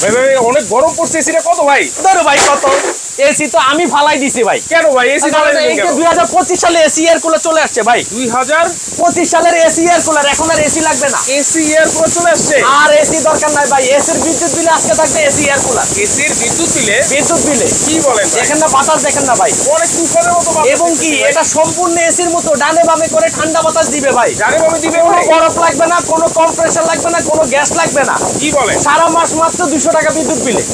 ভাই ভাই অনেক গরম পড়ছে এসিটা কত ভাই? ধরো ভাই কত? এসি তো আমি ফালাই দিছি ভাই। কেন ভাই? এসি এই যে দুই হাজার পঁচিশ সালে এসি এয়ার কুলার চলে আসছে ভাই। দুই হাজার? পঁচিশ সালের এসি এয়ার কুলার এখন আর এসি লাগবে না। এসি এয়ার কুলার চলে আসছে? আর এসি দরকার নাই ভাই এসির বিদ্যুৎ বিলে আজকে থাকবে এসি এয়ার কুলার। এসির বিদ্যুৎ দিলে বিদ্যুৎ বিলে। কি বলেন দেখেন না বাতাস দেখেন না ভাই। অনেক তুফানের মতো এবং কি এটা সম্পূর্ণ এসির মতো ডানে বামে করে ঠান্ডা বাতাস দিবে ভাই। জানে ভাবে দিবে কোনো বরফ লাগবে না কোনো কম্প্রেসার লাগবে না কোনো গ্যাস লাগবে না। কি বলেন? সারা মাস মাত্র দুশো টাকা বিদ্যুৎ বিলে।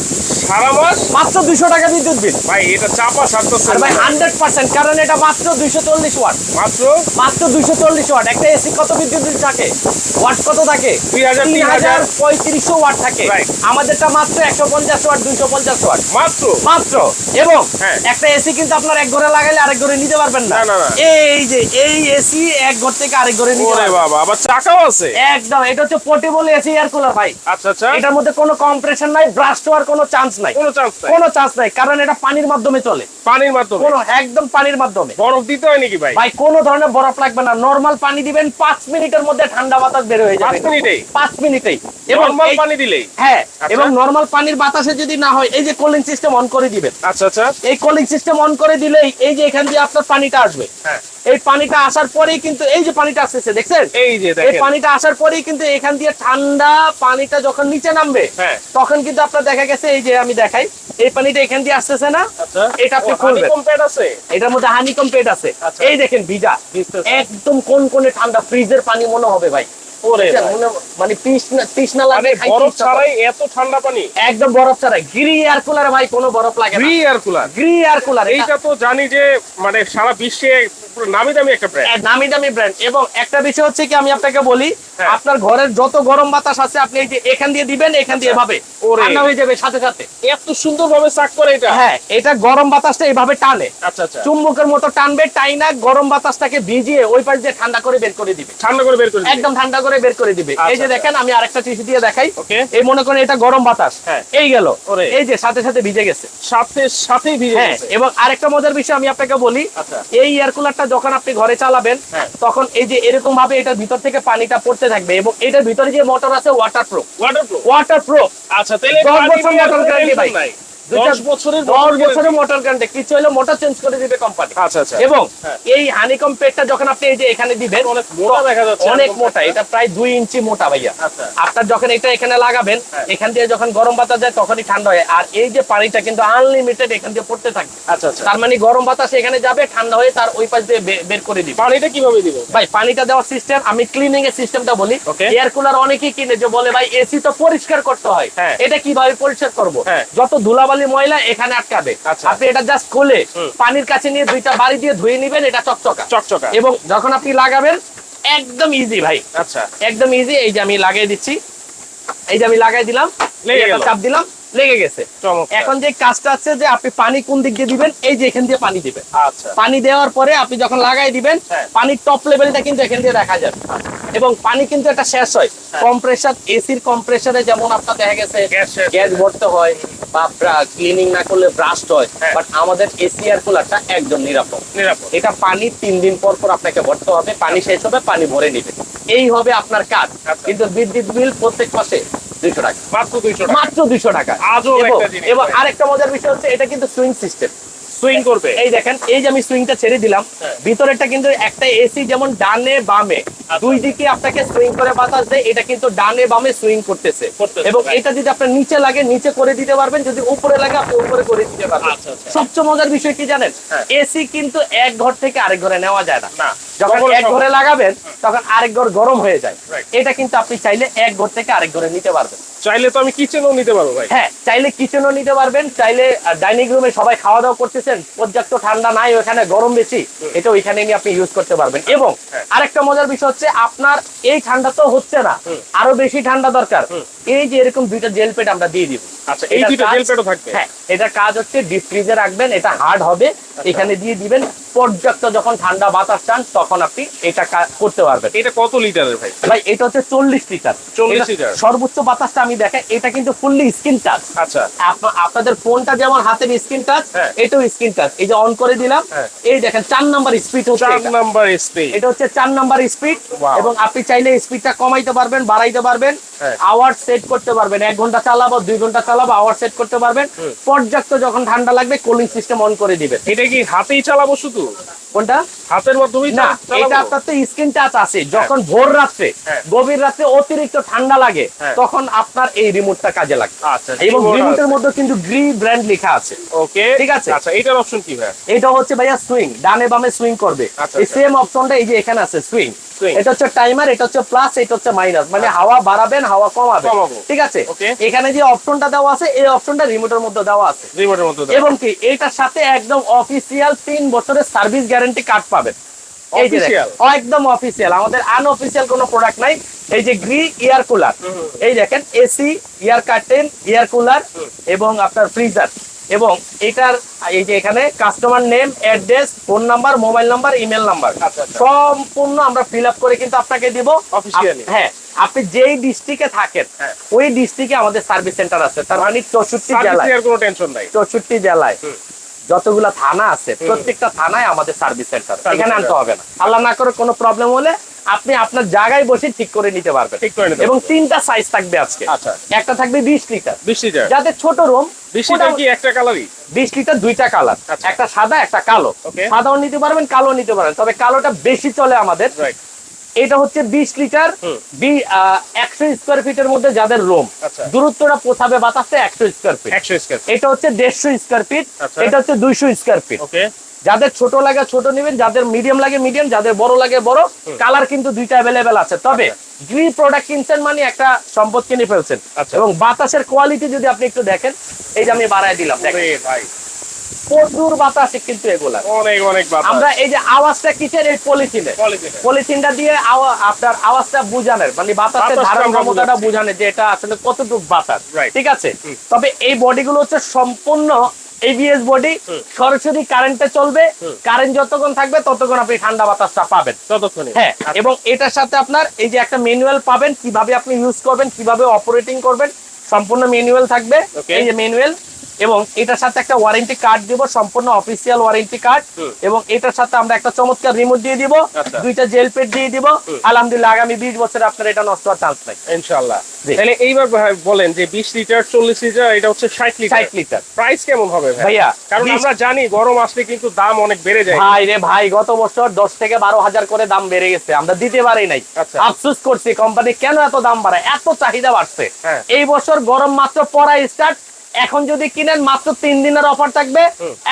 সারা মাস? মাত্র দুশো টাকা বিদ্যুৎ বিল। ভাই এটা চাপা সারতেছে আর ভাই হান্ড্রেড পার্সেন্ট কারণ এটা মাত্র দুইশো চল্লিশ ওয়াট। মাত্র? মাত্র দুইশো চল্লিশ ওয়াট। একটা এসি কত বিদ্যুৎ বিল থাকে? ওয়াট কত থাকে? 2000, তিন হাজার। পঁয়ত্রিশশো ওয়াট থাকে। Right. আমাদেরটা মাত্র একশো পঞ্চাশ ওয়াট মাত্র? মাত্র। এবং হ্যাঁ। একটা এসি কিন্তু আপনার এক ঘরে লাগাইলে আরেক ঘরে নিতে পারবেন না। এই যে এই এসি এক ঘর থেকে আরেক ঘরে নিতে ওরে পারবেন। বাবা আবার চাকাও আছে? একদম এটা হচ্ছে পোর্টেবল এসি এয়ার কুলার ভাই। আচ্ছা আচ্ছা। এটার মধ্যে কোনো কম্প্রেশন নাই ব্রাস্ট হওয়ার কোনো চান্স নাই। কোনো চান্স নাই। কোনো চান্স নাই কারণ এটা পানির মাধ্যমে চলে। পানির মাধ্যমে। কোনো একদম পানির মাধ্যমে। বরফ দিতে হয় নাকি ভাই? ভাই কোনো ধরনের বরফ লাগবে না। নরমাল পানি দিবেন পাঁচ মিনিটের মধ্যে ঠান্ডা বাতাস বের হয়ে যাবে। পাঁচ মিনিটেই? পাঁচ মিনিটেই। এবং নর্মাল পানি দিলেই? হ্যাঁ আচ্ছা। এবং নরমাল পানির বাতাসে যদি না হয় এই যে কুলিং সিস্টেম অন করে দিবেন। আচ্ছা আচ্ছা। এই কুলিং সিস্টেম অন করে দিলেই এই যে এখান দিয়ে আপনার পানিটা আসবে। হ্যাঁ। এই পানিটা আসার পরেই কিন্তু এই যে পানিটা আসতেছে দেখছেন? এই যে এই পানিটা আসার পরেই কিন্তু এখান দিয়ে ঠান্ডা পানিটা যখন নিচে নামবে হ্যাঁ। তখন কিন্তু আপনার দেখা গেছে এই যে আমি দেখাই এই পানিটা এখান দিয়ে আসতেছে না আচ্ছা। এটা আপনি খুলবেন। আছে? এটার মধ্যে হানিকম পেট আছে। আচ্ছা। এই দেখেন ভিজা। একদম কোন কোনে ঠান্ডা ফ্রিজের পানি মনে হবে ভাই। মনে- তৃষ্ণা তৃষ্ণা লাগে বরফ ছাড়াই এত ঠান্ডা পানি? একদম বরফ ছাড়াই। গ্রি এয়ার কুলারে ভাই কোনো বরফ লাগে না। Free air cooler Gree air cooler এইটা তো জানি যে সারা বিশ্বে নামি দামি একটা ব্র্যান্ড নামি দামি ব্র্যান্ড এবং একটা বিষয় হচ্ছে কি আমি আপনাকে বলি হ্যাঁ। আপনার ঘরের যত গরম বাতাস আছে আপনি এই যে এখান দিয়ে দিবেন এখান দিয়ে এভাবে ঠান্ডা হয়ে যাবে সাথে সাথে। এত সুন্দর ভাবে চাক করে এটা? হ্যাঁ এটা গরম বাতাসটা এইভাবে টানে। আচ্ছা আচ্ছা। চুম্বকের মতো টানবে টাইনা গরম বাতাসটাকে ভিজিয়ে ওই পাশ দিয়ে ঠান্ডা করে বের করে দিবে। ঠান্ডা করে বের করে একদম ঠান্ডা করে বের করে দিবে। এই যে আচ্ছা, দেখেন আমি আরেকটা টিস্যু দিয়ে দেখাই। এই মনে করেন এটা গরম বাতাস। হ্যাঁ। এই গেল। ওরে। এই যে সাথে সাথে ভিজে গেছে। সাথে সাথে ভিজে গেছে। এবং আরেকটা মজার বিষয় আমি আপনাকে বলি আচ্ছা। এই এয়ার কুলারটা যখন আপনি ঘরে চালাবেন হ্যাঁ। তখন এই যে এরকম ভাবে এটার ভিতর থেকে পানিটা পড়তে থাকবে এবং এটার ভিতরে যে মোটর আছে waterproof waterproof waterproof আচ্ছা তাহলে দশ পানি বছর মোটর গ্যারান্টি ভাই? দশ বছরের দশ বছরের মোটর গ্যারান্টি কিছু হলে মোটর চেঞ্জ করে দিবে কোম্পানি আচ্ছা আচ্ছা। এবং হ্যাঁ। এই হানিকম পেটটা যখন আপনি এই যে এখানে দিবেন অনেক মোটা দেখা যাচ্ছে অনেক মোটা এটা প্রায় দুই ইঞ্চি মোটা ভাইয়া। আচ্ছা। আপনার যখন এটা এখানে লাগাবেন হ্যাঁ। এখান দিয়ে যখন গরম বাতাস যায় তখনই ঠান্ডা হয়। আর এই যে পানিটা কিন্তু আনলিমিটেড এখান দিয়ে পড়তে থাকবে। আচ্ছা আচ্ছা। তার মানে গরম বাতাস এখানে যাবে ঠান্ডা হয়ে তার ওই পাশ দিয়ে বের করে দিবে। পানিটা কীভাবে দিব? ভাই পানিটা দেওয়ার সিস্টেম আমি ক্লিনিং এর সিস্টেমটা বলি। এয়ার কুলার অনেকেই কিনে যে বলে ভাই এসি তো পরিষ্কার করতে হয়। হ্যাঁ। এটা কীভাবে পরিষ্কার করব। যত ধুলাবালি ময়লা এখানে আটকাবে। আচ্ছা। আপনি এটা জাস্ট খুলে পানির কাছে নিয়ে দুইটা বাড়ি দিয়ে ধুয়ে নিবেন এটা চকচকা। চকচকা। এবং যখন আপনি লাগাবেন একদম ইজি ভাই। আচ্ছা। একদম ইজি এই যে আমি লাগিয়ে দিচ্ছি। এই যে আমি লাগাই দিলাম। চাপ দিলাম লেগে গেছে। এখন যে কাজটা আছে যে আপনি পানি কোন দিক দিয়ে দিবেন এই যে এখান দিয়ে পানি দিবেন। আচ্ছা। পানি দেওয়ার পরে আপনি যখন লাগাই দিবেন হ্যাঁ। পানির টপ লেভেলটা কিন্তু এখান দিয়ে দেখা যাবে। এবং পানি কিন্তু একটা শেষ হয়। কম্প্রেসার এসির কম্প্রেসারে যেমন আপনার দেখা গেছে গ্যাস ভরতে হয়। বা ক্লিনিং না করলে ব্রাস্ট হয় হ্যাঁ। বাট আমাদের এসি এয়ার কুলারটা একদম নিরাপদ। নিরাপদ। এটা পানি তিন দিন পর পর আপনাকে ভরতে হবে পানি শেষ হবে পানি ভরে নিবে। এই হবে আপনার কাজ। আচ্ছা। কিন্তু বিদ্যুৎ বিল প্রত্যেক মাসে দুইশো টাকা। মাত্র দুইশো টাকা। মাত্র দুইশো টাকা। আজও এবং-। আরেকটা মজার বিষয় হচ্ছে এটা কিন্তু সুইং সিস্টেম সুইং করবে। এই দেখেন এই যে আমি সুইংটা ছেড়ে দিলাম হ্যাঁ। ভিতরেরটা কিন্তু একটা এসি যেমন ডানে বামে আচ্ছা। দুই দিকে আপনাকে সুইং করে বাতাস দেয় এটা কিন্তু ডানে বামে সুইং করতেছে। এবং এটা যদি আপনার নিচে লাগে নিচে করে দিতে পারবেন যদি উপরে লাগে আপনি উপরে করে দিতে পারবেন। আচ্ছা, আচ্ছা। সবচেয়ে মজার বিষয় কি জানেন? হ্যাঁ। এসি কিন্তু এক ঘর থেকে আরেক ঘরে নেওয়া যায় না। যখন এক ঘরে লাগাবেন তখন আরেক ঘর গরম হয়ে যায়। এটা কিন্তু আপনি চাইলে এক ঘর থেকে আরেক ঘরে নিতে পারবেন। চাইলে তো আমি কিচেনও নিতে পারব ভাই। হ্যাঁ চাইলে কিচেনও নিতে পারবেন চাইলে ডাইনিং রুমে সবাই খাওয়া দাওয়া করতেছেন পর্যাপ্ত ঠান্ডা নাই ওখানে গরম বেশি এটা ওইখানে নিয়ে আপনি ইউজ করতে পারবেন। এবং হ্যাঁ। আরেকটা মজার বিষয় হচ্ছে আপনার এই ঠান্ডা তো হচ্ছে না আরও বেশি ঠান্ডা দরকার। এই যে এরকম দুইটা জেল আমরা দিয়ে দিব। আচ্ছা এই দুইটা জেল থাকবে? হ্যাঁ এটার কাজ হচ্ছে ডিপ ফ্রিজে রাখবেন এটা হার্ড হবে। আচ্ছা। এখানে দিয়ে দিবেন পর্যাপ্ত যখন ঠান্ডা বাতাস চান তখন আপনি এটা করতে পারবেন। এটা কত লিটারের ভাই? ভাই এটা হচ্ছে চল্লিশ লিটার। 40 লিটার। সর্বোচ্চ বাতাসটা আমি দেখাই এটা কিন্তু ফুললি টাচ আচ্ছা। আপনাদের ফোনটা যেমন হাতের স্ক্রিন টাচ হ্যাঁ। এটাও স্ক্রিন টাচ এই যে অন করে দিলাম হ্যাঁ। এই দেখেন চার নাম্বার স্পিড হচ্ছে চার এটা। নাম্বার স্পেস এটা হচ্ছে চার নাম্বার স্পিড এবং আপনি চাইলে স্পিডটা কমাইতে পারবেন বাড়াইতে পারবেন। হ্যাঁ। আওয়ার সেভ সেট করতে পারবেন। এক ঘণ্টা চালাবো দুই ঘণ্টা চালাবো আওয়ার সেট করতে পারবেন। পর্যাপ্ত যখন ঠান্ডা লাগবে কুলিং সিস্টেম অন করে দিবেন। এটা কি হাতেই চালাবো শুধু? কোনটা? হাতের মাধ্যমেই না এটা আপনার তো স্ক্রিন টাচ আছে। যখন ভোর রাত্রে হ্যাঁ। গভীর রাত্রে অতিরিক্ত ঠান্ডা লাগে হ্যাঁ। তখন আপনার এই রিমোটটা কাজে লাগে। আচ্ছা এবং রিমোটের মধ্যে কিন্তু গ্রি ব্র্যান্ড লেখা আছে। ওকে ঠিক আছে। আচ্ছা এটার অপশন কি ভাই? এটা হচ্ছে ভাইয়া সুইং ডানে বামে সুইং করবে। আচ্ছা, এই আচ্ছা। সেম অপশনটা এই যে এখানে আছে সুইং এটা হচ্ছে টাইমার এটা হচ্ছে প্লাস এটা হচ্ছে মাইনাস মানে হাওয়া বাড়াবেন হাওয়া কমাবেন। ঠিক আছে? এখানে যে অপশনটা দেওয়া আছে এই অপশনটা রিমোটের মধ্যে দেওয়া আছে। রিমোটের মধ্যে এবং কি এটার সাথে একদম অফিসিয়াল তিন বছরের সার্ভিস গ্যারান্টি কার্ড পাবেন? একদম অফিসিয়াল আমাদের আনঅফিসিয়াল কোনো প্রোডাক্ট নাই। এই যে গ্রি ইয়ার কুলার এই দেখেন AC air curtain air cooler এবং আপনার ফ্রিজার এবং এটার এই যে এখানে customer name address phone number mobile number email number. সম্পূর্ণ আমরা ফিল আপ করে কিন্তু আপনাকে দিব। হ্যাঁ আপনি যেই ডিস্ট্রিক্টে থাকেন হ্যাঁ। ওই ডিস্ট্রিক্টে আমাদের সার্ভিস সেন্টার আছে। তার মানে চৌষট্টি জেলায়। কোনো টেনশন নাই। চৌষট্টি জেলায়। যতগুলা থানা আছে প্রত্যেকটা থানায় আমাদের সার্ভিস সেন্টার এখানে আনতে হবে না। আল্লাহ না করে কোনো প্রবলেম হলে আপনি আপনার জায়গায় বসে ঠিক করে নিতে পারবেন। ঠিক করে এবং তিনটা সাইজ থাকবে আজকে। আচ্ছা। একটা থাকবে বিশ লিটার বিশ লিটার যাদের ছোট রুম বিশ লিটার কি একটা কালারই বিশ লিটার দুইটা কালার আচ্ছা। একটা সাদা একটা কালো। সাদাও নিতে পারবেন কালো নিতে পারবেন। তবে কালোটা বেশি চলে আমাদের। এটা হচ্ছে বিশ লিটার স্কোয়ার ফিটের মধ্যে যাদের রুম আচ্ছা। দূরত্বটা পোষাবে বাতাসে একশো স্কোয়ার ফিট স্কোয়ার এটা হচ্ছে দেড়শো স্কোয়ার ফিট আচ্ছা। এটা হচ্ছে দুইশো স্কোয়ার ফিট যাদের ছোট লাগে ছোট নেবেন যাদের মিডিয়াম লাগে মিডিয়াম যাদের বড় লাগে বড় কালার কিন্তু দুইটা অ্যাভেলেবেল আছে। তবে গ্রি প্রোডাক্ট কিনছেন মানে একটা সম্পদ কিনে ফেলছেন। আচ্ছা। এবং বাতাসের কোয়ালিটি যদি আপনি একটু দেখেন এই যে আমি বাড়ায় দিলাম ভাই। প্রচুর বাতাসে কিন্তু এগুলা। অনেক অনেক আমরা এই যে আওয়াজটা কিসের? এই পলিথিনে। পলিথিনটা দিয়ে আপনার আওয়াজটা বুঝানের মানে বাতাসের ধারণ ক্ষমতাটা যে এটা আসলে কতটুকু বাতাস। ঠিক আছে? তবে এই বডিগুলো হচ্ছে সম্পূর্ণ এবিএস বডি। সরাসরি কারেন্টে চলবে। কারেন্ট যতক্ষণ থাকবে ততক্ষণ আপনি ঠান্ডা বাতাসটা পাবেন। ততক্ষণ হ্যাঁ আচ্ছা। এবং এটার সাথে আপনার এই যে একটা ম্যানুয়াল পাবেন কীভাবে আপনি ইউজ করবেন কীভাবে অপারেটিং করবেন সম্পূর্ণ ম্যানুয়াল থাকবে। এই যে ম্যানুয়াল এবং এটার সাথে একটা ওয়ারেন্টি কার্ড দিব সম্পূর্ণ অফিসিয়াল ওয়ারেন্টি কার্ড এবং এটার সাথে আমরা একটা চমৎকার রিমোট দিয়ে দিব আচ্ছা। দুইটা জেল পেট দিয়ে দিব। আলহামদুলিল্লাহ আগামী বিশ বছরে আপনার এটা নষ্ট হওয়ার চান্স নাই। ইনশাআল্লাহ। জি। তাহলে এইবার বলেন যে বিশ লিটার চল্লিশ লিটার এটা হচ্ছে ষাট লিটার ষাট লিটার প্রাইস কেমন হবে ভাইয়া, কারণ আমরা জানি গরম আসলে কিন্তু দাম অনেক বেড়ে যায়। ভাই রে ভাই গত বছর দশ থেকে বারো হাজার করে দাম বেড়ে গেছে। আমরা দিতে পারি নাই। আচ্ছা। আফসোস করছি কোম্পানি কেন এত দাম বাড়ায়? এত চাহিদা বাড়ছে। হ্যাঁ। এই বছর গরম মাত্র পড়া স্টার্ট এখন যদি কিনেন মাত্র তিন দিনের অফার থাকবে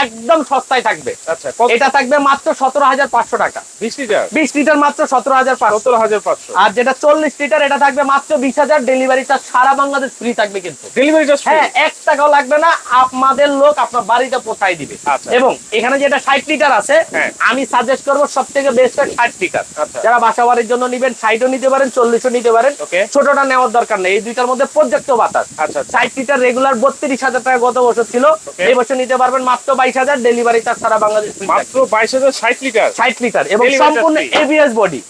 একদম সস্তায় থাকবে। আচ্ছা এটা থাকবে মাত্র সতেরো হাজার পাঁচশো টাকা। বিশ লিটার? বিশ লিটার মাত্র সতেরো হাজার সতেরো হাজার পাঁচশো। আর যেটা চল্লিশ লিটার এটা থাকবে মাত্র বিশ হাজার। ডেলিভারি চার্জ সারা বাংলাদেশ ফ্রি থাকবে কিন্তু। ডেলিভারি চার্জ হ্যাঁ এক টাকাও লাগবে না। আমাদের লোক আপনার বাড়িতে পৌঁছাই দিবে। আচ্ছা। এবং এখানে যেটা ষাট লিটার আছে হ্যাঁ। আমি সাজেস্ট করব সব থেকে বেস্ট ষাট লিটার। আচ্ছা। যারা বাসা বাড়ির জন্য নিবেন ষাটও নিতে পারেন চল্লিশও নিতে পারেন। ছোটটা নেওয়ার দরকার নেই। এই দুইটার মধ্যে পর্যাপ্ত বাতাস। আচ্ছা আচ্ছা। ষাট লিটার রেগুলার বত্রিশ হাজার টাকা গত বছর ছিল। এই বছর নিতে পারবেন মাত্র বাইশ হাজার ডেলিভারি চার্জ সারা বাংলাদেশ মাত্র বাইশ হাজার ষাট লিটার ষাট লিটার এবং সম্পূর্ণ এবিএস বডি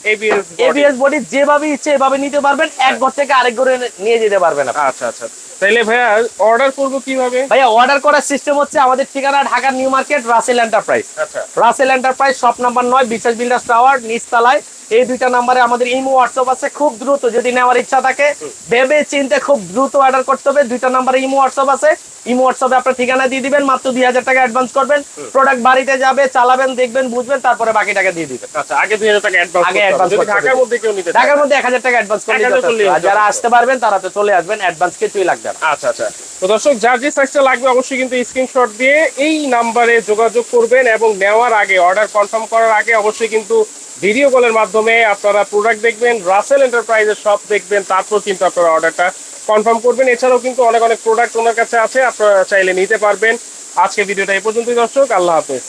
এবিএস বডি যেভাবে ইচ্ছে এভাবে নিতে পারবেন। এক ঘর থেকে আরেক ঘরে নিয়ে যেতে পারবেন। আচ্ছা আচ্ছা। তাইলে ভাইয়া অর্ডার করব কীভাবে? ভাইয়া অর্ডার করার সিস্টেম হচ্ছে আমাদের ঠিকানা Dhaka New Market Rasel enterprise আচ্ছা। রাসেল এন্টারপ্রাইজ শপ নাম্বার নয় বিশ্বাস বিল্ডার্স টাওয়ার নিচতলায়। এই দুইটা নাম্বারে আমাদের ইমো হোয়াটসঅ্যাপ আছে খুব দ্রুত যদি নেওয়ার ইচ্ছা থাকে ভেবে চিন্তে খুব দ্রুত অর্ডার করতে হবে। দুইটা নাম্বারে ইমো হোয়াটসঅ্যাপ আছে। ইমো হোয়াটসঅ্যাপে আপনার ঠিকানা দিয়ে দিবেন মাত্র দুই হাজার টাকা অ্যাডভান্স করবেন। প্রোডাক্ট বাড়িতে যাবে চালাবেন দেখবেন বুঝবেন তারপরে বাকি টাকা দিয়ে দিবেন। আচ্ছা আগে দুই হাজার টাকা অ্যাডভান্স আগে করতে ঢাকার মধ্যে কেউ নিতে ঢাকার মধ্যে এক হাজার টাকা অ্যাডভান্স করলে 1000 যথেষ্ট। যারা আসতে পারবেন তারা তো চলে আসবেন অ্যাডভান্স কিছুই লাগবে না। আচ্ছা আচ্ছা। তো দর্শক যার যে সাইজটা লাগবে অবশ্যই কিন্তু স্ক্রিনশট দিয়ে এই নাম্বারে যোগাযোগ করবেন এবং নেওয়ার আগে অর্ডার কনফার্ম করার আগে অবশ্যই কিন্তু ভিডিও কলের মাধ্যমে আপনারা প্রোডাক্ট দেখবেন রাসেল এন্টারপ্রাইজের শপ দেখবেন, তারপর কিন্তু আপনারা অর্ডারটা কনফার্ম করবেন। এছাড়াও কিন্তু অনেক অনেক প্রোডাক্ট ওনার কাছে আছে, আপনারা চাইলে নিতে পারবেন। আজকে ভিডিওটা এই পর্যন্তই দর্শক, আল্লাহ হাফেজ।